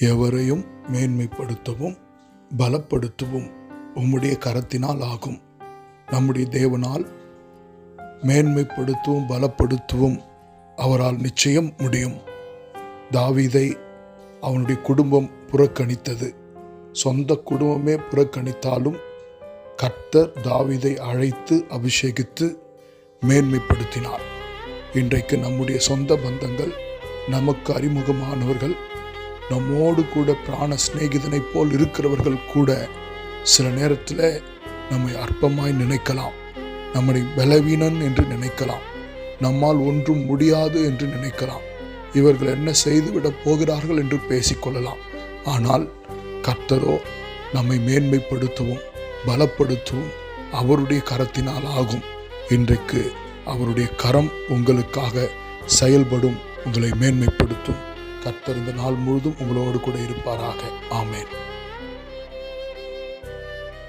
எவரையும் மேன்மைப்படுத்தவும் பலப்படுத்தவும் உம்முடைய கரத்தினால் ஆகும். நம்முடைய தேவனால் மேன்மைப்படுத்தவும் பலப்படுத்தவும் அவரால் நிச்சயம் முடியும். தாவிதை அவனுடைய குடும்பம் புறக்கணித்தது. சொந்த குடும்பமே புறக்கணித்தாலும் கர்த்தர் தாவிதை அழைத்து அபிஷேகித்து மேன்மைப்படுத்தினார். இன்றைக்கு நம்முடைய சொந்த பந்தங்கள் நமக்கு அறிமுகமானவர்கள் நம்மோடு கூட பிராண சிநேகிதனைப் போல் இருக்கிறவர்கள் கூட சில நேரத்தில் நம்மை அற்பமாய் நினைக்கலாம். நம்மை பலவீனன் என்று நினைக்கலாம். நம்மால் ஒன்றும் முடியாது என்று நினைக்கலாம். இவர்கள் என்ன செய்துவிடப் போகிறார்கள் என்று பேசிக்கொள்ளலாம். ஆனால் கர்த்தரோ நம்மை மேன்மைப்படுத்தவும் பலப்படுத்தவும். அவருடைய கரத்தினால் ஆகும். இன்றைக்கு அவருடைய கரம் உங்களுக்காக செயல்படும் உங்களை மேன்மைப்படுத்தும். கர்த்தர் இந்த நாள் முழுதும் உங்களோடு கூட இருப்பாராக. ஆமேன்.